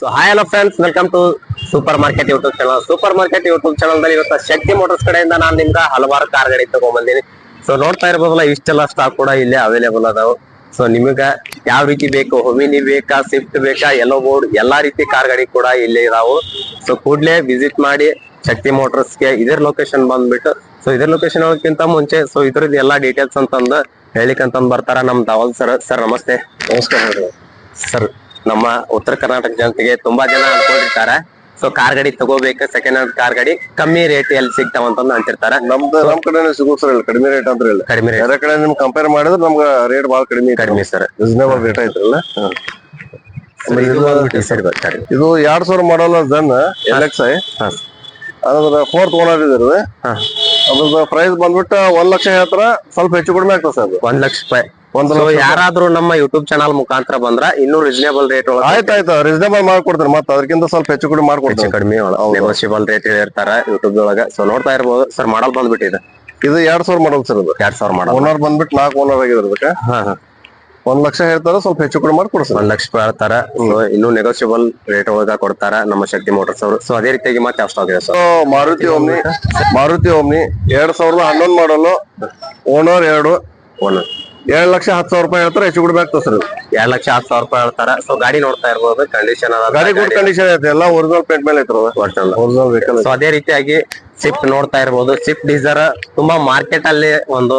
So hi hello friends welcome to super market YouTube channel super market YouTube channel ದಲ್ಲಿ ಇವತ್ತು ಶಕ್ತಿ motors ಕಡೆಯಿಂದ ನಾನು ನಿಮ್ಗೆ ಹಲವಾರು ಕಾರ್ ಗಾಡಿ ತಗೊಂಡ್ಬಂದಿನಿ ಸೊ ನೋಡ್ತಾ ಇರ್ಬೋದಲ್ಲ ಇಷ್ಟೆಲ್ಲ ಸ್ಟಾಕ್ ಕೂಡ ಇಲ್ಲೇ ಅವೈಲೇಬಲ್ ಅದಾವ. ಸೊ ನಿಮಗ ಯಾವ ರೀತಿ ಬೇಕು ಹೊಮಿನಿ ಬೇಕಾ ಸ್ವಿಫ್ಟ್ ಬೇಕಾ ಎಲ್ಲೋ ಬೋರ್ಡ್ ಎಲ್ಲಾ ರೀತಿ ಕಾರ್ ಗಾಡಿ ಕೂಡ ಇಲ್ಲೇ ಇದಾವು. ಸೊ ಕೂಡ್ಲೆ ವಿಸಿಟ್ ಮಾಡಿ ಶಕ್ತಿ ಮೋಟರ್ಸ್ಗೆ ಇದರ ಲೊಕೇಶನ್ ಬಂದ್ಬಿಟ್ಟು ಸೊ ಇದರ ಲೊಕೇಶನ್ ಹೋಗಕ್ಕಿಂತ ಮುಂಚೆ ಸೊ ಇದ್ರದ್ದು ಎಲ್ಲಾ ಡೀಟೇಲ್ಸ್ ಅಂತಂದು ಹೇಳಿಕಂತಂದ್ ಬರ್ತಾರ ನಮ್ ದಾವಲ್ ಸರ್ ಸರ್ ನಮಸ್ತೆ. ನಮಸ್ಕಾರ ಸರ್. ನಮ್ಮ ಉತ್ತರ ಕರ್ನಾಟಕ ಜನತೆಗೆ ತುಂಬಾ ಜನ ಅನ್ಕೊಂಡಿರ್ತಾರೆ. ಸೊ ಕಾರ್ ಗಾಡಿ ತಗೋಬೇಕು ಸೆಕೆಂಡ್ ಹ್ಯಾಂಡ್ ಕಾರ್ ಗಾಡಿ ಕಮ್ಮಿ ರೇಟ್ ಎಲ್ಲಿ ಸಿಗ್ತಾವ ಅಂತ ಅಂತಿರ್ತಾರ. ನಮ್ದು ನಮ್ ಕಡೆ ಸಿಗೋದು ಸರ್ ಕಡಿಮೆ ರೇಟ್ ಅಂತ ಇಲ್ಲ. ಕಡಿಮೆ ರೇಟ್ ಬೇರೆ ಕಡೆ ನಿಮ್ ಕಂಪೇರ್ ಮಾಡಿದ್ರೆ ನಮ್ಗೆ ರೇಟ್ ಬಹಳ ಕಡಿಮೆ ಕಡಿಮೆ ಸರ್ ರೀಸನೇಬಲ್ ರೇಟ್ ಐತ್ರಲ್ಲ ಇದು ಎರಡ್ ಸಾವಿರ ಮಾಡಲ್ ಜನ್ ಎಲ್ ಎಕ್ಸ್ ಐ ಅದ್ರ ಫೋರ್ತ್ ಓನರ್ ಇದ್ರಿ ಅದ್ರದ್ದು ಪ್ರೈಸ್ ಬಂದ್ಬಿಟ್ಟು ಒಂದ್ ಲಕ್ಷ ಹೇಳ್ತಾರ ಸ್ವಲ್ಪ ಹೆಚ್ಚು ಕಡಿಮೆ ಆಗ್ತದೆ ಸರ್ ಒಂದ್ ಲಕ್ಷ ರೂಪಾಯಿ. ಒಂದ್ ಯಾರಾದ್ರೂ ನಮ್ಮ ಯೂಟ್ಯೂಬ್ ಚಾನಲ್ ಮುಖಾಂತರ ಬಂದ್ರ ಇನ್ನೂ ರೀಸನೇಬಲ್ ರೇಟ್ ಒಳಗೆ ಆಯ್ತು ಆಯ್ತು ರೀಸನೇಬಲ್ ಮಾಡ್ಕೊಡ್ತಾರೆ ಮತ್ತೆ ಅದಕ್ಕಿಂತ ಸ್ವಲ್ಪ ಹೆಚ್ಚು ಕಡಿಮೆ ಹೆಚ್ಚು ಮಾಡ್ಕೊಡ್ತೀನಿ ಕಡಿಮೆ ನೆಗೋಸಿಯಬಲ್ ರೇಟ್ ಹೇಳಿರ್ತಾರ ಯೂಟ್ಯೂಬ್ ಒಳಗ. ಸೊ ನೋಡ್ತಾ ಇರ್ಬೋದು. ಸರ್ ಮಾಡಲ್ ಬಂದ್ಬಿಟ್ಟಿದೆ. ಇದು ಎರಡ್ ಸಾವಿರ ಮಾಡಲ್ ಸರ್ ಅದು ಎರಡ್ ಸಾವಿರ ಮಾಡಲ್ ಓನರ್ ಬಂದ್ಬಿಟ್ಟು ನಾಲ್ಕು ಓನರ್ ಆಗಿದ್ರ ಅದಕ್ಕೆ. ಹಾ ಹಾ. ಒಂದ್ ಲಕ್ಷ ಹೇಳ್ತಾರ ಸ್ವಲ್ಪ ಹೆಚ್ಚು ಮಾಡಿ ಮಾಡ್ಕೊಡ್ತೀನಿ ಒಂದ್ ಲಕ್ಷ ರೂಪಾಯಿ ಹೇಳ್ತಾರ. ಇನ್ನು ನೆಗೋಷಿಯಬಲ್ ರೇಟ್ ಒಳಗ ಕೊಡ್ತಾರ ನಮ್ಮ ಶಕ್ತಿ ಮೋಟರ್ಸ್ ಅವರು. ಸೊ ಅದೇ ರೀತಿಯಾಗಿ ಮತ್ತೆ ಯಾವ ಸ್ಟಾಕ್ ಇದೆ sir Maruti Omni Maruti Omni ಎರಡ್ ಸಾವಿರದ ಹನ್ನೊಂದು ಮಾಡಲು ಓನರ್ ಎರಡು. ಓನರ್ ಎರಡ್ ಲಕ್ಷ ಹತ್ತು ಸಾವಿರ ರೂಪಾಯಿ ಹೇಳ್ತಾರೆ ಹೆಚ್ಚು ಕೊಡ್ಬೇಕು ಸರ್. ಎರಡ್ ಲಕ್ಷ ಹತ್ತು ಸಾವಿರ ರೂಪಾಯಿ ಹೇಳ್ತಾರ. ಸೊ ಗಾಡಿ ನೋಡ್ತಾ ಇರ್ಬೋದು ಕಂಡೀಷನ್ ಗಾಡಿ ಗುಡ್. ಕಂಡೀಷನ್ ಐತೆ ಎಲ್ಲ ಒರಿಜಿನಲ್ ಪೇಂಟ್ ಮೇಲೆ ಒರಿಜಿನಲ್ ವೆಹಿಕಲ್ ಸೊ ಅದೇ ರೀತಿಯಾಗಿ ಸ್ವಿಫ್ಟ್ ನೋಡ್ತಾ ಇರ್ಬೋದು. ಸ್ವಿಫ್ಟ್ ಡೀಸರ್ ತುಂಬಾ ಮಾರ್ಕೆಟ್ ಅಲ್ಲಿ ಒಂದು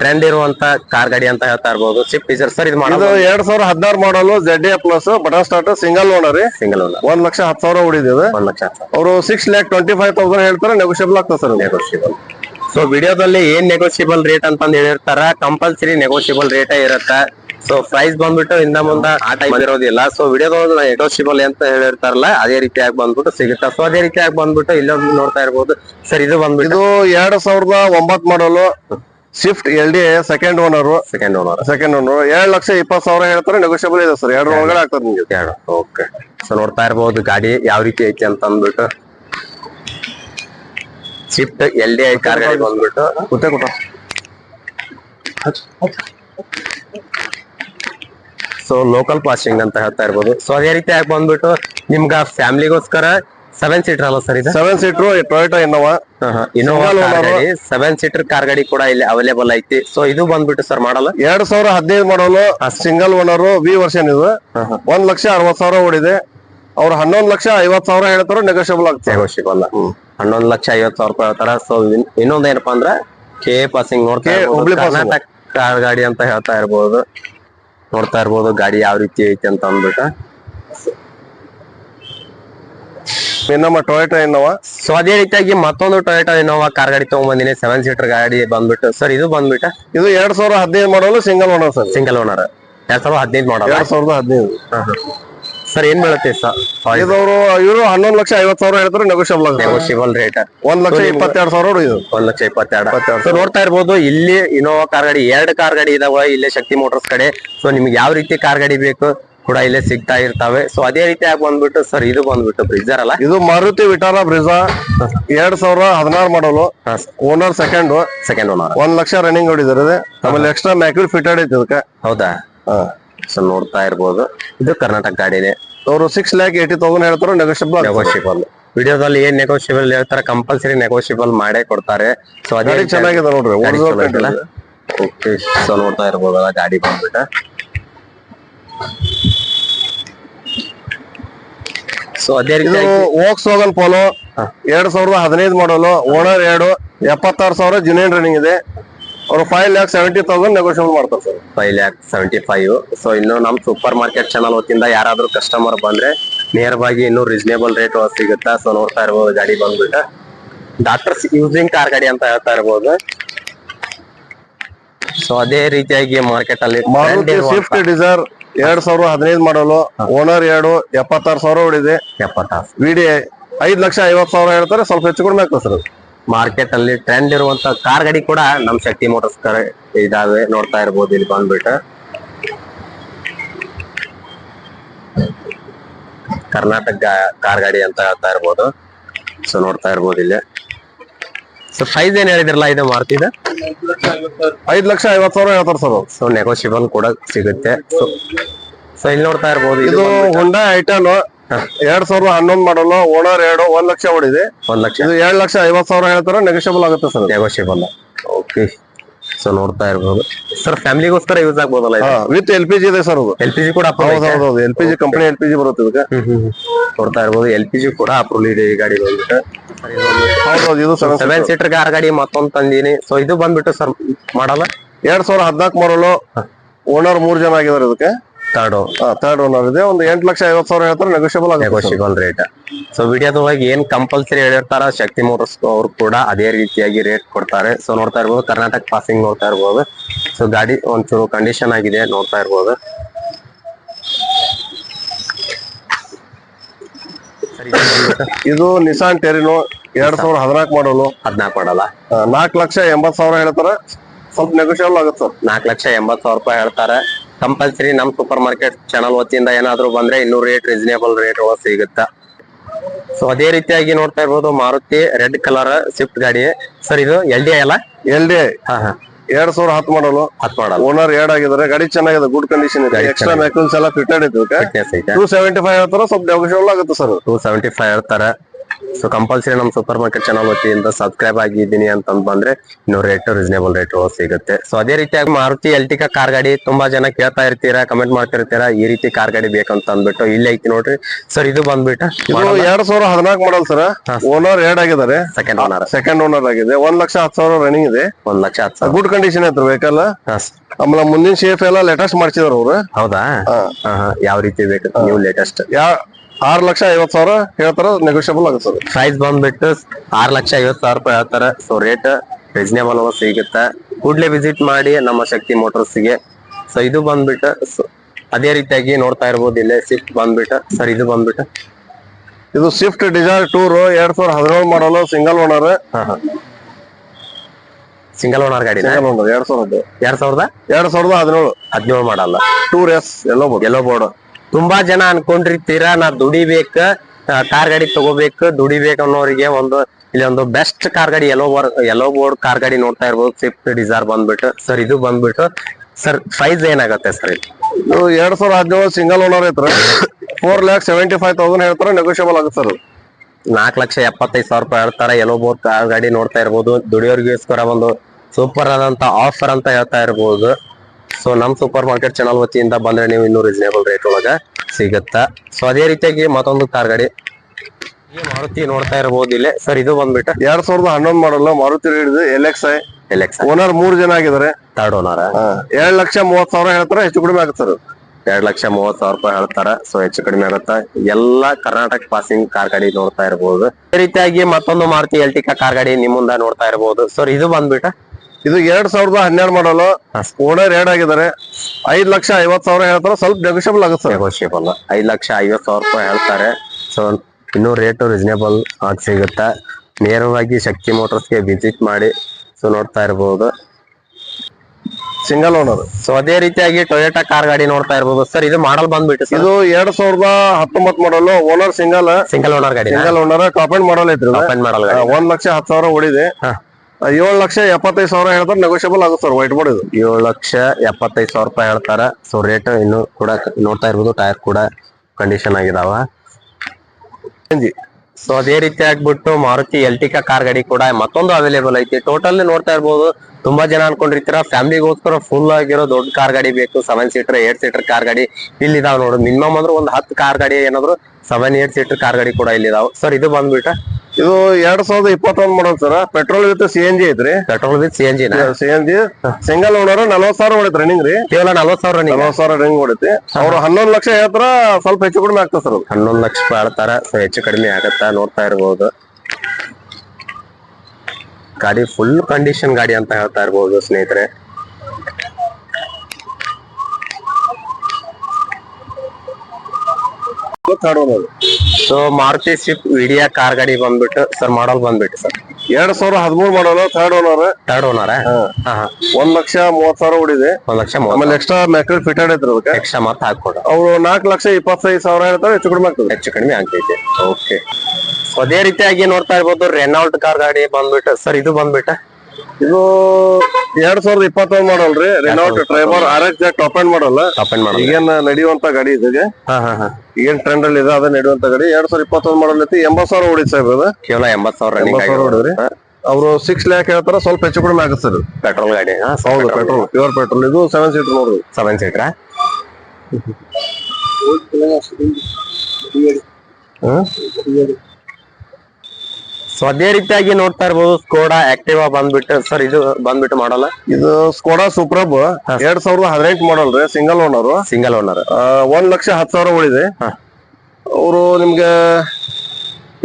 ಟ್ರೆಂಡ್ ಇರುವಂತ ಕಾರ್ ಗಾಡಿ ಅಂತ ಹೇಳ್ತಾ ಇರ್ಬೋದು. ಸ್ವಿಫ್ಟ್ ಸರ್ ಇದು ಇದು ಮಾಡೋದು ಎರಡ್ ಸಾವಿರ ಹದಿನಾರು model Z A plus button start single owner single owner ಒಂದ್ ಲಕ್ಷ ಹತ್ತು ಸಾವಿರ ಉಳಿದಿದೆ. ಒಂದ್ ಲಕ್ಷ ಹತ್ತು ಸಾವಿರ. ಅವರು six lakh twenty five thousand ಹೇಳ್ತಾರೆ ನೆಗೋಷಿಯಬಲ್ ಆಗ್ತದೆ ಸರ್ ನೆಗೋಷಿಯಬಲ್ ಸೊ ವಿಡಿಯೋದಲ್ಲಿ ಏನ್ ನೆಗೋಷಿಯಬಲ್ ರೇಟ್ ಅಂತ ಹೇಳಿರ್ತಾರ ಕಂಪಲ್ಸರಿ ನೆಗೋಷಿಯಬಲ್ ರೇಟ್ ಇರತ್ತ. ಸೊ ಪ್ರೈಸ್ ಬಂದ್ಬಿಟ್ಟು ಇಂದ ಮುಂದ ಆ ಟೈಮ್ ಇರೋದಿಲ್ಲ. ಸೊ ವಿಡಿಯೋದೊಳಗೆ ನೆಗೋಷಿಯಬಲ್ ಅಂತ ಹೇಳಿರ್ತಾರಲ್ಲ ಅದೇ ರೀತಿಯಾಗಿ ಬಂದ್ಬಿಟ್ಟು ಸಿಗುತ್ತೆ. ಸೊ ಅದೇ ರೀತಿಯಾಗಿ ಬಂದ್ಬಿಟ್ಟು ಇಲ್ಲೊಂದು ನೋಡ್ತಾ ಇರ್ಬೋದು. ಸರ್ ಇದು ಬಂದ್ಬಿಟ್ಟು ಇದು ಎರಡ್ ಸಾವಿರದ ಒಂಬತ್ model Swift L D second owner second owner second owner ಎರಡ್ ಲಕ್ಷ ಇಪ್ಪತ್ತು ಸಾವಿರ ಹೇಳ್ತಾರೆ ನೆಗೋಷಿಯಬಲ್ ಇದೆ ಸರ್. ಎರಡು ಒಳಗಡೆ ಆಗ್ತದೆ ನಿಮಗೆ. ನಿಮ್ಗೆ ಓಕೆ ಸೊ ನೋಡ್ತಾ ಇರ್ಬೋದು ಗಾಡಿ ಯಾವ ರೀತಿ ಐತಿ ಅಂತ ಅಂದ್ಬಿಟ್ಟು. Swift L D I car ಗಾಡಿ ಬಂದ್ಬಿಟ್ಟು. ಗೊತ್ತೇ ಕೊಟ್ಟ ಸೊ ಲೋಕಲ್ ಪಾಸಿಂಗ್ ಅಂತ ಹೇಳ್ತಾ ಇರ್ಬೋದು. ಸೊ ಅದೇ ರೀತಿಯಾಗಿ ಬಂದ್ಬಿಟ್ಟು ನಿಮ್ಗ ಫ್ಯಾಮಿಲಿಗೋಸ್ಕರ ಸೆವೆನ್ ಸೀಟರ್ ಅಲ್ಲ ಸರ್ ಇದು? Seven seater Toyota Innova Innova seven seater car ಗಾಡಿ. ಕೂಡ ಇಲ್ಲಿ ಅವೈಲೇಬಲ್ ಐತಿ. ಸೊ ಇದು ಬಂದ್ಬಿಟ್ಟು ಸರ್ ಮಾಡಲ್ಲ? ಎರಡ್ ಸಾವಿರ ಹದಿನೈದು model single owner V version ಇದು. ಒಂದ್ ಲಕ್ಷ ಅರವತ್ ಸಾವಿರ ಓಡಿದೆ. ಅವ್ರ ಹನ್ನೊಂದ್ ಲಕ್ಷ ಐವತ್ ಸಾವಿರ ಹೇಳ್ತಾರೋ ನೆಗೋಷಿಯಬಲ್ ಆಗ್ತದೆ. ನೆಗೋಷಿಯಬಲ್ ಹನ್ನೊಂದು ಲಕ್ಷ ಐವತ್ ಸಾವಿರ ರೂಪಾಯಿ ಹೇಳ್ತಾರ? ಸೊ ಇನ್ನೊಂದ್ ಏನಪ್ಪಾ ಅಂದ್ರ ಕೆ ಪಾಸಿಂಗ್ ನೋಡ್ತಾ K ಇರ್ಬೋದು. ಹುಬ್ಳಿ passing. ಕರ್ನಾಟಕ ಕಾರ್ ಗಾಡಿ ಅಂತ ಹೇಳ್ತಾ ಇರ್ಬೋದು. ನೋಡ್ತಾ ಇರ್ಬೋದು ಗಾಡಿ ಯಾವ ರೀತಿ ಐತಿ ಅಂತ ಅಂದ್ಬಿಟ್ಟು. ಇನ್ನೊಮ್ಮ ಟೊಯೋಟಾ ಇನ್ನೋವಾ ಸೊ ಅದೇ ರೀತಿಯಾಗಿ ಮತ್ತೊಂದು ಟೊಯೋಟಾ ಇನೋವಾ ಕಾರ್ ಗಾಡಿ ತಗೊಂಡ್ಬಂದಿನಿ ಸೆವೆನ್ ಸೀಟರ್ ಗಾಡಿ ಬಂದ್ಬಿಟ್ಟು. ಸರ್ ಇದು ಬಂದ್ಬಿಟ್ಟ? ಇದು ಎರಡ್ ಸಾವಿರ ಹದಿನೈದು model single owner sir single owner ಎರಡ್ ಸಾವಿರದ ಹದಿನೈದು ಮಾಡಲ್ ಎರಡ್ ಸಾವಿರದ ಹದಿನೈದು. ಸರ್ ಏನ್ ಬೀಳುತ್ತೆ ಸರ್ ಇದ್ರು ಇವರು ಹನ್ನೊಂದು ಲಕ್ಷ ಐವತ್ ಸಾವಿರ ಹೇಳ್ತಾರೆ ನೆಗೋಷಿಯಬಲ್ ನೆಗೋಶಿಯಬಲ್ ನೆಗೋಷಿಯಬಲ್ ರೇಟ್ ಒಂದ್ ಲಕ್ಷ ಇಪ್ಪತ್ತೆರಡು ಸಾವಿರ ಇದು ಒಂದ್ ಲಕ್ಷ ಇಪ್ಪತ್ತೆರಡು. ಸೊ ನೋಡ್ತಾ ಇರ್ಬೋದು ಇಲ್ಲಿ ಇನೋವಾ ಕಾರ್ ಗಾಡಿ ಎರಡು ಕಾರ್ ಗಾಡಿ ಇದಾವ ಇಲ್ಲೇ ಶಕ್ತಿ ಮೋಟರ್ಸ್ ಕಡೆ. ಸೊ ನಿಮ್ಗೆ ಯಾವ ರೀತಿ ಕಾರ್ ಗಾಡಿ ಬೇಕು? ಕೂಡ ಇಲ್ಲೇ ಸಿಗ್ತಾ ಇರ್ತಾವೆ. ಸೊ ಅದೇ ರೀತಿಯಾಗಿ ಬಂದ್ಬಿಟ್ಟು ಸರ್ ಇದು ಬಂದ್ಬಿಟ್ಟು ಬ್ರಿಜರ್ ಅಲ್ಲ? ಇದು ಮಾರುತಿ ವಿಟಾರ ಬ್ರಿಜ ಎರಡ್ ಸಾವಿರ ಹದಿನಾರು ಮಾಡಲು ಓನರ್ ಸೆಕೆಂಡ್ ಸೆಕೆಂಡ್ ಓನರ್ ಒಂದ್ ಲಕ್ಷ ರನ್ನಿಂಗ್ ಹೊಡಿದಾರೆ ಆಮೇಲೆ ಎಕ್ಸ್ಟ್ರಾ ಮ್ಯಾಕ್ಯೂರ್ ಫಿಟೆಡ್ ಐತಿ ಅದಕ್ಕೆ ಹೌದಾ? ಸೊ ನೋಡ್ತಾ ಇರ್ಬೋದು. ಇದು ಕರ್ನಾಟಕ ಗಾಡಿನೇ. ಅವರು ಸಿಕ್ಸ್ ಲ್ಯಾಕ್ ಏಟಿ ತೌಸಂಡ್ ಹೇಳ್ತಾರೆ ನೆಗೋಷಿಯಬಲ್ ನೆಗೋಷಿಯಬಲ್ ವಿಡಿಯೋದಲ್ಲಿ ಏನ್ ನೆಗೋಷಿಯಬಲ್ ಹೇಳ್ತಾರೆ ಕಂಪಲ್ಸರಿ ನೆಗೋಷಿಯಬಲ್ ಮಾಡೇ ಕೊಡ್ತಾರೆ. ಸೊ ಅದೇ ಚೆನ್ನಾಗಿದೆ ನೋಡ್ರಿ ಓಕೆ ಸೊ ನೋಡ್ತಾ ಇರ್ಬೋದಲ್ಲ ಗಾಡಿ ಬಂದ್ಬಿಟ್ಟು. ಸೊ ಅದೇ ರೀತಿ ವೋಕ್ಸ್ ವಾಗನ್ ಪೋಲೋ ಎರಡ್ ಸಾವಿರದ ಹದಿನೈದು ಮಾಡಲು ಓನರ್ ಎರಡು ಎಪ್ಪತ್ತಾರು ಸಾವಿರ ಜುನಿಯನ್ ರನ್ನಿಂಗ್ ಇದೆ. ಅವರು five lakh seventy thousand negotiate ಮಾಡ್ತಾರೆ sir. Five lakh seventy five so ಇನ್ನು ನಮ್ಮ ಸೂಪರ್ ಮಾರ್ಕೆಟ್ ಚಾನಲ್ ವತಿಯಿಂದ ಯಾರಾದ್ರೂ ಕಸ್ಟಮರ್ ಬಂದ್ರೆ ನೇರವಾಗಿ ಇನ್ನೂ ರೀಸನೇಬಲ್ ರೇಟ್ ಸಿಗುತ್ತಾ? ಸೊ ನೋಡ್ತಾ ಇರ್ಬೋದು ಗಾಡಿ ಬಂದ್ಬಿಟ್ಟು. ಡಾಕ್ಟರ್ಸ್ ಯೂಸಿಂಗ್ ಕಾರ್ ಗಾಡಿ ಅಂತ ಹೇಳ್ತಾ ಇರ್ಬೋದು. ಸೊ ಅದೇ ರೀತಿಯಾಗಿ ಮಾರ್ಕೆಟ್ ಅಲ್ಲಿ ಸ್ವಿಫ್ಟ್ ಡಿಸೈರ್ ಎರಡ್ ಸಾವಿರ ಹದಿನೈದು ಮಾಡಲು ಓನರ್ ಎರಡು ಎಪ್ಪತ್ತಾರು ಸಾವಿರ ಹೊಡಿದೆ. ಎಪ್ಪತ್ತಾರು. ವಿಡಿ ಐದ್ ಲಕ್ಷ ಐವತ್ ಸಾವಿರ ಹೇಳ್ತಾರೆ ಸ್ವಲ್ಪ ಹೆಚ್ಚು ಕಡಿಮೆ ಆಗ್ತದೆ ಸರ್ ಮಾರ್ಕೆಟ್ ಅಲ್ಲಿ ಟ್ರೆಂಡ್ ಇರುವಂತ ಕಾರ್ ಗಾಡಿ ಕೂಡ ನಮ್ ಶಕ್ತಿ ಮೋಟರ್ಸ್ ಇದಾವೆ ನೋಡ್ತಾ ಇರ್ಬೋದು ಇಲ್ಲಿ ಬಂದ್ಬಿಟ್ಟು. ಕರ್ನಾಟಕ ಕಾರ್ ಗಾಡಿ ಅಂತ ಹೇಳ್ತಾ ಇರ್ಬೋದು. ಸೊ ನೋಡ್ತಾ ಇರ್ಬೋದು ಇಲ್ಲಿ. ಸೊ ಪ್ರೈಸ್ ಏನ್ ಹೇಳಿದ್ರಲ್ಲ ಇದು ಮಾರ್ತಿದ ಐದ್ ಲಕ್ಷ ಐವತ್ ಸಾವಿರ ಹೇಳ್ತಾರೆ ಸರ್ ಅವ್ರು. ಸೊ ನೆಗೋಷಿಯಬಲ್ ಕೂಡ ಸಿಗುತ್ತೆ. ಸೊ ಸೊ ಇಲ್ಲಿ ನೋಡ್ತಾ ಇರ್ಬೋದು ಇದು ಇದು ಹೊಂಡಾ ಐಟನ್ ಎರಡ್ ಸಾವಿರದ ಹನ್ನೊಂದು ಮಾಡಲ್ ಓನರ್ ಎರಡು ಒಂದ್ ಲಕ್ಷ ಓಡಿದೆ. ಒಂದ್ ಲಕ್ಷ. ಇದು ಎರಡ್ ಲಕ್ಷ ಐವತ್ ಸಾವಿರ ಹೇಳ್ತಾರೆ ನೆಗೋಷಿಯಬಲ್ ಆಗುತ್ತೆ ಸರ್. ನೆಗೋಷಿಯಬಲ್ ಓಕೆ ಸೊ ನೋಡ್ತಾ ಇರ್ಬೋದು. ಸರ್ ಫ್ಯಾಮಿಲಿಗೋಸ್ಕರ ಯೂಸ್ ಆಗ್ಬೋದಲ್ಲ ಇದು? ವಿತ್ ಎಲ್ ಪಿ ಜಿ ಇದೆ ಸರ್ ಅದು. ಎಲ್ ಪಿ ಜಿ ಕೂಡ ಅಪ್ರೂವ್ ಹೌದು ಹೌದು ಹೌದು. L P G company L P G ಬರುತ್ತೆ ಇದಕ್ಕೆ. ನೋಡ್ತಾ ಇರ್ಬೋದು ಎಲ್ ಪಿ ಜಿ ಕೂಡ ಅಪ್ರೂವ್ ಇದೆ ಈ ಗಾಡಿ ಬಂದ್ಬಿಟ್ಟು. ಇದು ಸೆವೆನ್ ಸೆವೆನ್ ಸೀಟರ್ ಕಾರ್ ಗಾಡಿ ಮತ್ತೊಂದ್ ತಂದೀನಿ. ಸೊ ಇದು ಬಂದ್ಬಿಟ್ಟು ಸರ್ ಮಾಡಲ್ಲ? ಎರಡ್ ಸಾವಿರ ಹದಿನಾಲ್ಕು ಮಾಡಲು ಓನರ್ ಮೂರ್ ಜನ ಆಗಿದ್ದಾರೆ ಇದಕ್ಕೆ. ತರ್ಡ್ ಥರ್ಡ್ ಓನರ್ ಇದೆ. ಒಂದು ಎಂಟ್ ಲಕ್ಷ ಐವತ್ ಸಾವಿರ ಹೇಳ್ತಾರೆ ನೆಗೋಷಿಯಬಲ್. ನೆಗೋಷಿಯಬಲ್ ರೇಟ್ ಸೊ ವಿಡಿಯೋದೊಳಗೆ ಏನ್ ಕಂಪಲ್ಸರಿ ಹೇಳಿರ್ತಾರ ಶಕ್ತಿ ಮೋಟರ್ಸ್ ಅವ್ರು ಕೂಡ ಅದೇ ರೀತಿಯಾಗಿ ರೇಟ್ ಕೊಡ್ತಾರೆ. ಸೊ ನೋಡ್ತಾ ಇರ್ಬೋದು ಕರ್ನಾಟಕ ಪಾಸಿಂಗ್ ನೋಡ್ತಾ ಇರ್ಬೋದು. ಸೊ ಗಾಡಿ ಒಂಚೂರು ಕಂಡೀಷನ್ ಆಗಿದೆ ನೋಡ್ತಾ ಇರ್ಬೋದು. ಇದು ನಿಸಾನ್ ಟೆರಿನೋ ಎರಡ್ ಸಾವಿರ ಹದಿನಾಲ್ಕು ಮಾಡಲು ಹದಿನಾಲ್ಕು ಮಾಡಲ್ಲ ನಾಲ್ಕು ಲಕ್ಷ ಎಂಬತ್ ಸಾವಿರ ಹೇಳ್ತಾರೆ. ಸ್ವಲ್ಪ ನೆಗೋಷಿಯಬಲ್ ಆಗುತ್ತೆ ಸರ್. ನಾಲ್ಕು ಲಕ್ಷ ಎಂಬತ್ ಸಾವಿರ ರೂಪಾಯಿ ಹೇಳ್ತಾರೆ. ಕಂಪಲ್ಸರಿ ನಮ್ ಸೂಪರ್ ಮಾರ್ಕೆಟ್ ಚಾನಲ್ ವತಿಯಿಂದ ಏನಾದ್ರು ಬಂದ್ರೆ ಇನ್ನೂ ರೇಟ್ ರೀಸನೇಬಲ್ ರೇಟ್ ಒಳಗೆ ಸಿಗುತ್ತಾ. ಸೊ ಅದೇ ರೀತಿಯಾಗಿ ನೋಡ್ತಾ ಇರ್ಬೋದು ಮಾರುತಿ ರೆಡ್ ಕಲರ್ ಸ್ವಿಫ್ಟ್ ಗಾಡಿ. ಸರ್ ಇದು ಎಲ್ ಡಿ ಅಲ್ಲ? ಎಲ್ ಡಿ ಹಾ ಹಾ. ಎರಡ್ ಸಾವಿರ ಹತ್ತು ಮಾಡಲು? ಮಾಡಲ್ಲ. ಓನರ್ ಎರಡ್ ಆಗಿದ್ರೆ ಗಾಡಿ ಚೆನ್ನಾಗಿದೆ ಗುಡ್ ಕಂಡೀಷನ್ ಇದೆ. ಎಕ್ಸ್ಟ್ರಾ ವೆಹಿಕಲ್ಸ್ ಎಲ್ಲ ಫಿಟೆಡ್ ಇದೆ ಟೂ ಸೆವೆಂಟಿ ಫೈವ್ ಹೇಳ್ತಾರೆ ಸ್ವಲ್ಪ ನೆಗೋಷಿಯಬಲ್ ಆಗುತ್ತೆ ಸರ್. ಟೂ ಸೆವೆಂಟಿ ಫೈವ್ ಹೇಳ್ತಾರೆ. ಸೊ ಕಂಪಲ್ಸರಿ ನಮ್ಮ ಸೂಪರ್ ಮಾರ್ಕೆಟ್ ಚಾನಲ್ ವತಿಯಿಂದ ಸಬ್ಸ್ಕ್ರೈಬ್ ಆಗಿದ್ದೀನಿ ಅಂತ ಬಂದ್ರೆ ಇನ್ನು ರೇಟ್ ರೀಸನೇಬಲ್ ರೇಟ್ ಸಿಗುತ್ತೆ. ಸೊ ಅದೇ ರೀತಿಯಾಗಿ ಮಾರುತಿ ಎಲ್ಟಿಕಾ ಕಾರ್ ಗಾಡಿ ತುಂಬಾ ಜನ ಕೇಳ್ತಾ ಇರ್ತೀರಾ ಕಮೆಂಟ್ ಮಾಡ್ತಿರ್ತೀರಾ ಈ ರೀತಿ ಕಾರ್ ಗಾಡಿ ಬೇಕಂತ ಅಂದ್ಬಿಟ್ಟು ಇಲ್ಲಿ ಐತಿ ನೋಡ್ರಿ. ಸರ್ ಇದು ಬಂದ್ಬಿಟ್ಟು ಎರಡ್ ಸಾವಿರ ಹದಿನಾಲ್ಕು ಮಾಡಲ್ ಸರ್ ಓನರ್ ಎರಡ್ ಆಗಿದ್ದಾರೆ. ಸೆಕೆಂಡ್ ಓನರ್ ಸೆಕೆಂಡ್ ಓನರ್ ಆಗಿದೆ. ಒಂದ್ ಲಕ್ಷ ಹತ್ತು ಸಾವಿರ ರನ್ನಿಂಗ್ ಇದೆ. ಒಂದ್ ಲಕ್ಷ ಹತ್ತು ಸಾವಿರ. ಗುಡ್ ಕಂಡೀಷನ್ ಐತ್ರಿ ವೆಹಿಕಲ್ ಆಮೇಲೆ ಮುಂದಿನ ಶೇಫ್ ಎಲ್ಲ ಲೇಟೆಸ್ಟ್ ಮಾಡ್ಸಿದಾರ ಅವ್ರು. ಹೌದಾ. ಯಾವ ರೀತಿ ಬೇಕು? ನೀವು ಲೇಟೆಸ್ಟ್ ಯಾ ಆರ್ ಲಕ್ಷ ಐವತ್ ಸಾವಿರ ಹೇಳ್ತಾರ ನೆಗೋಷಿಯಬಲ್ ಆಗುತ್ತೆ ಸರ್. ಪ್ರೈಸ್ ಬಂದ್ಬಿಟ್ಟು ಆರ್ ಲಕ್ಷ ಐವತ್ ಸಾವಿರ ರೂಪಾಯಿ ಹೇಳ್ತಾರೆ. ಸೊ ರೇಟ್ ರೀಸನೇಬಲ್ ಸಿಗುತ್ತೆ. ಕೂಡ್ಲೆ ವಿಸಿಟ್ ಮಾಡಿ ನಮ್ಮ ಶಕ್ತಿ ಮೋಟರ್ಸ್ಗೆ ಗೆ. ಸೊ ಇದು ಬಂದ್ಬಿಟ್ಟು ಅದೇ ರೀತಿಯಾಗಿ ನೋಡ್ತಾ ಇರ್ಬೋದು ಇಲ್ಲೇ ಸ್ವಿಫ್ಟ್ ಬಂದ್ಬಿಟ್ಟು. ಸರ್ ಇದು ಬಂದ್ಬಿಟ್ಟು. ಇದು ಸ್ವಿಫ್ಟ್ ಡಿಸೈರ್ ಟೂರ್ ಎರಡ್ ಸಾವಿರದ ಹದಿನೇಳು model single owner single owner ಗಾಡಿ ಸಿಂಗಲ್ ಓನರ್ ಎರಡ್ ಸಾವಿರದ. ಎರಡ್ ಸಾವಿರದ? ಎರಡ್ ಸಾವಿರದ ಹದಿನೇಳು. ಹದಿನೇಳು ಮಾಡಲ್ಲ. Tourist yellow board yellow board ತುಂಬಾ ಜನ ಅನ್ಕೊಂಡಿರ್ತೀರಾ ನಾ ದುಡಿಬೇಕ ಕಾರ್ ಗಾಡಿ ತಗೋಬೇಕು ದುಡಿಬೇಕು ಅನ್ನೋರಿಗೆ ಒಂದು ಇಲ್ಲಿ ಒಂದು ಬೆಸ್ಟ್ ಕಾರ್ ಗಾಡಿ yellow board yellow board car ಗಾಡಿ ನೋಡ್ತಾ ಇರ್ಬೋದು. ಸ್ವಿಫ್ಟ್ ಡಿಸೈರ್ ಬಂದ್ಬಿಟ್ಟು. ಸರ್ ಇದು ಬಂದ್ಬಿಟ್ಟು ಸರ್ ಪ್ರೈಸ್ ಏನಾಗುತ್ತೆ ಸರ್ ಇದು ಇದು ಎರಡ್ ಸಾವಿರದ ಹದಿನೇಳು ಸಿಂಗಲ್ ಓನರ್ ಐತ್ರ. Four lakh seventy five thousand ಹೇಳ್ತಾರೆ ನೆಗೋಷಿಯಬಲ್ ಆಗುತ್ತೆ ಸರ್ ನಾಲ್ಕು ಲಕ್ಷ ಎಪ್ಪತ್ತೈದು ಸಾವಿರ ರೂಪಾಯಿ ಹೇಳ್ತಾರೆ ಎಲ್ಲೋ ಬೋರ್ ಕಾರ್ ಗಾಡಿ ನೋಡ್ತಾ ಇರ್ಬೋದು. ದುಡಿಯೋರ್ಗೋಸ್ಕರ ಒಂದು ಸೂಪರ್ ಆದಂತ ಆಫರ್ ಅಂತ ಹೇಳ್ತಾ ಇರ್ಬೋದು. ಸೊ ನಮ್ ಸೂಪರ್ ಮಾರ್ಕೆಟ್ ಚಾನಲ್ ವತಿಯಿಂದ ಬಂದ್ರೆ ನೀವು ಇನ್ನೂ ರೀಸನೇಬಲ್ ರೇಟ್ ಒಳಗ ಸಿಗುತ್ತಾ? ಸೊ ಅದೇ ರೀತಿಯಾಗಿ ಮತ್ತೊಂದು ಕಾರ್ ಗಾಡಿ. ಮಾರುತಿ ನೋಡ್ತಾ ಇರಬಹುದು ಇಲ್ಲಿ. ಸರ್ ಇದು ಬಂದ್ಬಿಟ್ಟು? ಎರಡ್ ಸಾವಿರದ ಹನ್ನೊಂದು ಮಾಡಲ್ಲ ಮಾರುತಿ ಹಿಡಿದು ಎಲ್ ಎಕ್ಸ್ ಐ ಓನರ್ ಮೂರ್ ಜನ ಆಗಿದ್ದಾರೆ. ತರ್ಡ್ ಓನರ್ ಎರಡ್ ಲಕ್ಷ ಮೂವತ್ ಸಾವಿರ ಹೇಳ್ತಾರೆ ಹೆಚ್ಚು ಕಡಿಮೆ ಆಗುತ್ತೆ ಎರಡ್ ಲಕ್ಷ ಮೂವತ್ ಸಾವಿರ ರೂಪಾಯಿ ಹೇಳ್ತಾರ. ಸೊ ಹೆಚ್ಚು ಕಡಿಮೆ ಆಗುತ್ತಾ? ಎಲ್ಲಾ ಕರ್ನಾಟಕ ಪಾಸಿಂಗ್ ಕಾರ್ ಗಾಡಿ ನೋಡ್ತಾ ಇರಬಹುದು ಅದೇ ರೀತಿಯಾಗಿ ಮತ್ತೊಂದು ಮಾರುತಿ ಎಲ್ಟಿಕಾ ಕಾರ್ ಗಾಡಿ ನಿಮ್ಮಿಂದ ಮುಂದೆ ನೋಡ್ತಾ ಇರಬಹುದು ಸರ್ ಇದು ಬಂದ್ಬಿಟ್ಟು? ಇದು ಎರಡ್ ಸಾವಿರದ ಹನ್ನೆರಡು ಮಾಡಲು. ಓನರ್ ಎರಡ್ ಆಗಿದ್ದಾರೆ. ಐದ್ ಲಕ್ಷ ಐವತ್ ಸಾವಿರ ಹೇಳ್ತಾರೆ. ಸ್ವಲ್ಪ ನೆಗೋಷಿಯಬಲ್ ಆಗುತ್ತೆ. ನೆಗೋಷಿಯಬಲ್ ಐದ್ ಲಕ್ಷ ಐವತ್ ಸಾವಿರ ರೂಪಾಯಿ ಹೇಳ್ತಾರೆ. ಸೊ ಇನ್ನೂ ರೇಟ್ ರೀಸನೇಬಲ್ ಆಗಿ ಸಿಗುತ್ತೆ. ನೇರವಾಗಿ ಶಕ್ತಿ ಮೋಟರ್ಸ್ಗೆ ವಿಸಿಟ್ ಮಾಡಿ. ಸೊ ನೋಡ್ತಾ ಇರಬಹುದು ಸಿಂಗಲ್ ಓನರ್ ಸೊ ಅದೇ ರೀತಿಯಾಗಿ ಟೊಯೋಟಾ ಕಾರ್ ಗಾಡಿ ನೋಡ್ತಾ ಇರಬಹುದು ಸರ್ ಇದು ಮಾಡಲ್ ಬಂದ್ಬಿಟ್ಟು ಇದು ಎರಡ್ ಸಾವಿರದ ಹತ್ತೊಂಬತ್ model owner single single owner ಗಾಡಿ single owner top end model ಐತ್ರಿ ಮಾಡಲ್ ಒಂದ್ ಲಕ್ಷ ಹತ್ತು ಸಾವಿರ ಓಡಿದೆ. ಏಳ್ ಲಕ್ಷ ಎಪ್ಪತ್ತೈದು ಸಾವಿರ ಹೇಳ್ತಾರೆ ನೆಗೋಷಿಯಬಲ್ ಆಗುತ್ತೆ ಸರ್ ವೈಟ್ ಬೋರ್ಡ್ ಇದು. ಏಳು ಲಕ್ಷ ಎಪ್ಪತ್ತೈದು ಸಾವಿರ ರೂಪಾಯಿ ಹೇಳ್ತಾರೆ. ಸೊ ರೇಟ್ ಇನ್ನು ಕೂಡ ನೋಡ್ತಾ ಇರ್ಬೋದು ಟೈರ್ ಕೂಡ ಕಂಡೀಷನ್ ಆಗಿದಾವ. ಸೊ ಅದೇ ರೀತಿ ಆಗ್ಬಿಟ್ಟು ಮಾರುತಿ ಎಲ್ಟಿಕಾ ಕಾರ್ ಗಾಡಿ ಕೂಡ ಮತ್ತೊಂದು ಅವೈಲೇಬಲ್ ಐತಿ. ಟೋಟಲ್ ನೋಡ್ತಾ ಇರ್ಬೋದು, ತುಂಬಾ ಜನ ಅನ್ಕೊಂಡಿರ್ತೀರ, ಫ್ಯಾಮಿಲಿಗೋಸ್ಕರ ಫುಲ್ ಆಗಿರೋ ದೊಡ್ಡ ಕಾರ್ ಗಾಡಿ ಬೇಕು seven seater eight seater car ಗಾಡಿ. ಇಲ್ಲಿ ಇದಾವ ನೋಡು ಮಿನಿಮಮ್ ಅಂದ್ರೆ ಒಂದು ಹತ್ತು ಕಾರ್ ಗಾಡಿ ಏನಾದ್ರು ಸೆವೆನ್ ಏಟ್ ಸೀಟರ್ ಕಾರ್ ಗಾಡಿ ಕೂಡ ಇಲ್ಲಿ ಇದಾವ ಸರ್ ಇದು ಬಂದ್ಬಿಟ್ಟ ಇದು ಎರಡ್ ಸಾವಿರದ ಇಪ್ಪತ್ತೊಂದ್ model sir petrol with C N G ಐತ್ರಿ. Petrol with C N G C N G single owner ನಲ್ವತ್ ಸಾವಿರ ಹೊಡೆತ್ ರನ್ನಿಂಗ್ ರೀ. ಕೇವಲ ನಲ್ವತ್ ಸಾವಿರ ರನ್ನಿಂಗ್ ನಲ್ವತ್ ಸಾವಿರ ರನ್ನಿಂಗ್ ಹೊಡೈತಿ ಅವ್ರು ಹನ್ನೊಂದು ಲಕ್ಷ ಹೇಳ್ತಾರ ಸ್ವಲ್ಪ ಹೆಚ್ಚು ಕಡಿಮೆ ಆಗ್ತದೆ ಸರ್ ಹನ್ನೊಂದು ಲಕ್ಷ ಆಡ್ತಾರ ಸೊ ಹೆಚ್ಚು ಕಡಿಮೆ ಆಗತ್ತ ನೋಡ್ತಾ ಇರ್ಬೋದು. ಗಾಡಿ ಫುಲ್ ಕಂಡೀಷನ್ ಗಾಡಿ ಅಂತ ಹೇಳ್ತಾ ಇರ್ಬೋದು ಸ್ನೇಹಿತರೆ third owner so Maruti Swift VDI car ಗಾಡಿ ಬಂದ್ಬಿಟ್ಟು ಸರ್ ಮಾಡಲ್ ಬಂದ್ಬಿಟ್ಟು ಸರ್ ಎರಡ್ ಸಾವಿರ ಹದಿಮೂರು model third owner third owner ಒಂದ್ ಲಕ್ಷ ಮೂವತ್ ಸಾವಿರ ಹೊಡಿದೆ ಒಂದ್ ಲಕ್ಷ ಆಮೇಲೆ ಎಕ್ಸ್ಟ್ರಾ ಮೆಟೀರಿಯಲ್ ಫಿಟೆಡ್ ಐತ್ರ ಅದಕ್ಕೆ. ಎಕ್ಸ್ಟ್ರಾ ಮತ್ತೆ ಹಾಕೊಡ ಅವ್ರು ನಾಲ್ಕು ಲಕ್ಷ ಇಪ್ಪತ್ತೈದು ಸಾವಿರ ಹೇಳ್ತಾರೆ ಹೆಚ್ಚು ಕಡಿಮೆ ಆಗ್ತದೆ. ಹೆಚ್ಚು ಕಡಿಮೆ ಆಗ್ತೈತೆ. ಓಕೆ ಅದೇ ರೀತಿಯಾಗಿ ನೋಡ್ತಾ ಇರ್ಬೋದು ರೆನಾಲ್ಟ್ ಕಾರ್ ಗಾಡಿ ಬಂದ್ಬಿಟ್ಟು ಸರ್ ಇದು ಬಂದ್ಬಿಟ್ಟು ಇದು ಎರಡ್ ಸಾವಿರದ ಇಪ್ಪತ್ತೊಂದ್ ಮಾಡಲ್ ರೀ. Renault Triber R X top end model top end model ಈಗೇನ್ ನಡೆಯುವಂತ ಗಾಡಿ ಇದಿಗೆ. ಹಾ ಹಾ ಹಾ. ಈಗೇನ್ ಟ್ರೆಂಡ್ ಅಲ್ಲಿ ಇದೆ ಅದೇ ನಡೆಯುವಂತ ಗಾಡಿ. ಎರಡ್ ಸಾವಿರದ ಇಪ್ಪತ್ತೊಂದ್ ಮಾಡಲ್ ಐತಿ. ಎಂಬತ್ ಸಾವಿರ ಓಡಿ ಸಾಹೇಬ್ ಅದು ಕೇವಲ ಎಂಬತ್ ಸಾವಿರ ಎಂಬತ್ ಸಾವಿರ ಹೊಡಿದ್ರಿ ಅವರು ಸಿಕ್ಸ್ ಲ್ಯಾಕ್ ಹೇಳ್ತಾರ ಸ್ವಲ್ಪ ಹೆಚ್ಚು ಕಡಿಮೆ ಆಗುತ್ತೆ ಸರ್ ಪೆಟ್ರೋಲ್ ಗಾಡಿ. ಹೌದು ಪೆಟ್ರೋಲ್ ಪ್ಯೂರ್ ಪೆಟ್ರೋಲ್ ಇದು ಸೆವೆನ್ ಸೀಟರ್ ನೋಡ್ರಿ. ಸೆವೆನ್ ಸೀಟ್ರಾ ಸೊ ಅದೇ ರೀತಿಯಾಗಿ ನೋಡ್ತಾ ಇರ್ಬೋದು ಸ್ಕೋಡಾ ಆಕ್ಟಿವಾ ಬಂದ್ಬಿಟ್ಟು ಸರ್ ಇದು ಬಂದ್ಬಿಟ್ಟು ಮಾಡಲ್ಲ ಇದು ಸ್ಕೋಡಾ ಸೂಪ್ರಬ್ ಎರಡ್ ಸಾವಿರದ ಹದಿನೆಂಟು ಮಾಡಲ್ ರೀ ಸಿಂಗಲ್ ಓನರ್ ಸಿಂಗಲ್ ಓನರ್ ಒಂದ್ ಲಕ್ಷ ಹತ್ತು ಸಾವಿರ ಉಳಿದೆ. ಅವರು ನಿಮ್ಗೆ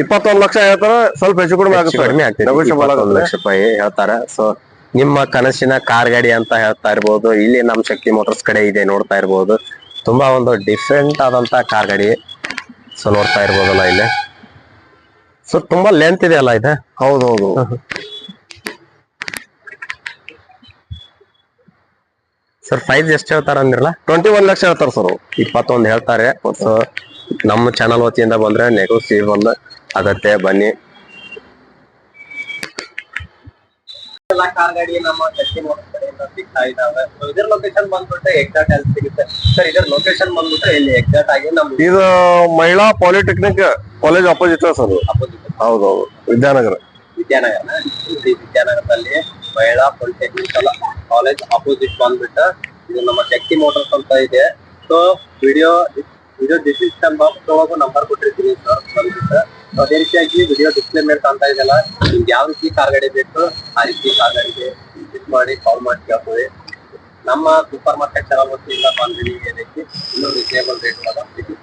ಇಪ್ಪತ್ತೊಂದು ಲಕ್ಷ ಹೇಳ್ತಾರ ಸ್ವಲ್ಪ ಹೆಚ್ಚು ಕಡಿಮೆ ಆಗುತ್ತೆ. ಕಡಿಮೆ ಇಪ್ಪತ್ತೊಂದು ಲಕ್ಷ ರೂಪಾಯಿ ಹೇಳ್ತಾರ. ಸೊ ನಿಮ್ಮ ಕನಸಿನ ಕಾರ್ ಗಾಡಿ ಅಂತ ಹೇಳ್ತಾ ಇರ್ಬೋದು ಇಲ್ಲಿ ನಮ್ ಶಕ್ತಿ ಮೋಟರ್ಸ್ ಕಡೆ ಇದೆ ನೋಡ್ತಾ ಇರ್ಬೋದು. ತುಂಬಾ ಒಂದು ಡಿಫ್ರೆಂಟ್ ಆದಂತ ಕಾರ್ ಗಾಡಿ. ಸೊ ನೋಡ್ತಾ ಇರ್ಬೋದಲ್ಲ ಇಲ್ಲಿ. ಸೊ ತುಂಬಾ ಲೆಂತ್ ಇದೆ ಅಲ್ಲ ಇದೆ? ಹೌದು ಹೌದು ಸರ್ ಪ್ರೈಸ್ ಎಷ್ಟು ಹೇಳ್ತಾರ ಅಂದಿರಲ್ಲ? ಟ್ವೆಂಟಿ ಒನ್ ಲಕ್ಷ ಹೇಳ್ತಾರ ಸರ್ ಇಪ್ಪತ್ತೊಂದು ಹೇಳ್ತಾರೆ. ಸೊ ನಮ್ಮ ಚಾನಲ್ ವತಿಯಿಂದ ಬಂದ್ರೆ ನೆಗೋಸಿಯೇಬಲ್ ಆಗತ್ತೆ ಬನ್ನಿ. ಎಲ್ಲ ಕಾರ್ ಗಾಡಿ ನಮ್ಮ ಮೋಟರ್ಸ್ ಕಡೆಯಿಂದ ಸಿಗ್ತಾ ಇದಾವೆ. So ಇದರ ಲೊಕೇಶನ್ ಬಂದ್ಬಿಟ್ಟು ಎಕ್ಸಾಕ್ಟ್ ಎಲ್ಲಿ ಸಿಗುತ್ತೆ. ಸರ್ ಇದರ ಲೊಕೇಶನ್ ಬಂದ್ಬಿಟ್ಟು ಇಲ್ಲಿ ಎಕ್ಸಾಕ್ಟ್ ಆಗಿ ನಮ್ಮ ಇದು Mahila polytechnic college opposite sir opposite ಹೌದು ಹೌದು. ವಿದ್ಯಾನಗರ. ವಿದ್ಯಾನಗರ. ವಿದ್ಯಾನಗರದಲ್ಲಿ ಮಹಿಳಾ ಪಾಲಿಟೆಕ್ನಿಕಲ್ ಕಾಲೇಜ್ ಅಪೋಸಿಟ್ ಬಂದ್ಬಿಟ್ಟು ಇದು ನಮ್ಮ ಶಕ್ತಿ ಮೋಟರ್ಸ್ ಅಂತ ಇದೆ. So video video description box ಒಳಗೂ ನಂಬರ್ ಕೊಟ್ಟಿರ್ತೀನಿ ಸರ್ ಬಂದ್ಬಿಟ್ಟು. ಅದೇ ರೀತಿಯಾಗಿ ವಿಡಿಯೋ ಡಿಸ್ಪ್ಲೇ ಮೇಲೆ ಕಾಣ್ತಾ ಇದೆಯಲ್ಲ ನಿಮ್ಗೆ ಯಾವ ರೀತಿ ಕಾರ್ ಗಾಡಿ ಬೇಕು ಆ ರೀತಿ ಕಾರ್ ಗಾಡಿಗೆ ವಿಸಿಟ್ ಮಾಡಿ ಕಾಲ್ ಮಾಡಿ ಕೇಳ್ಕೊಳ್ಳಿ ನಮ್ಮ ಸೂಪರ್ ಮಾರ್ಕೆಟ್ ಚಾನಲ್ ವತಿಯಿಂದ ಬಂದಿದ್ದೀವಿ ಏನಕ್ಕೆ ಇನ್ನೂ ರೀಸನೇಬಲ್ ರೇಟ್ ಸಿಗುತ್ತೆ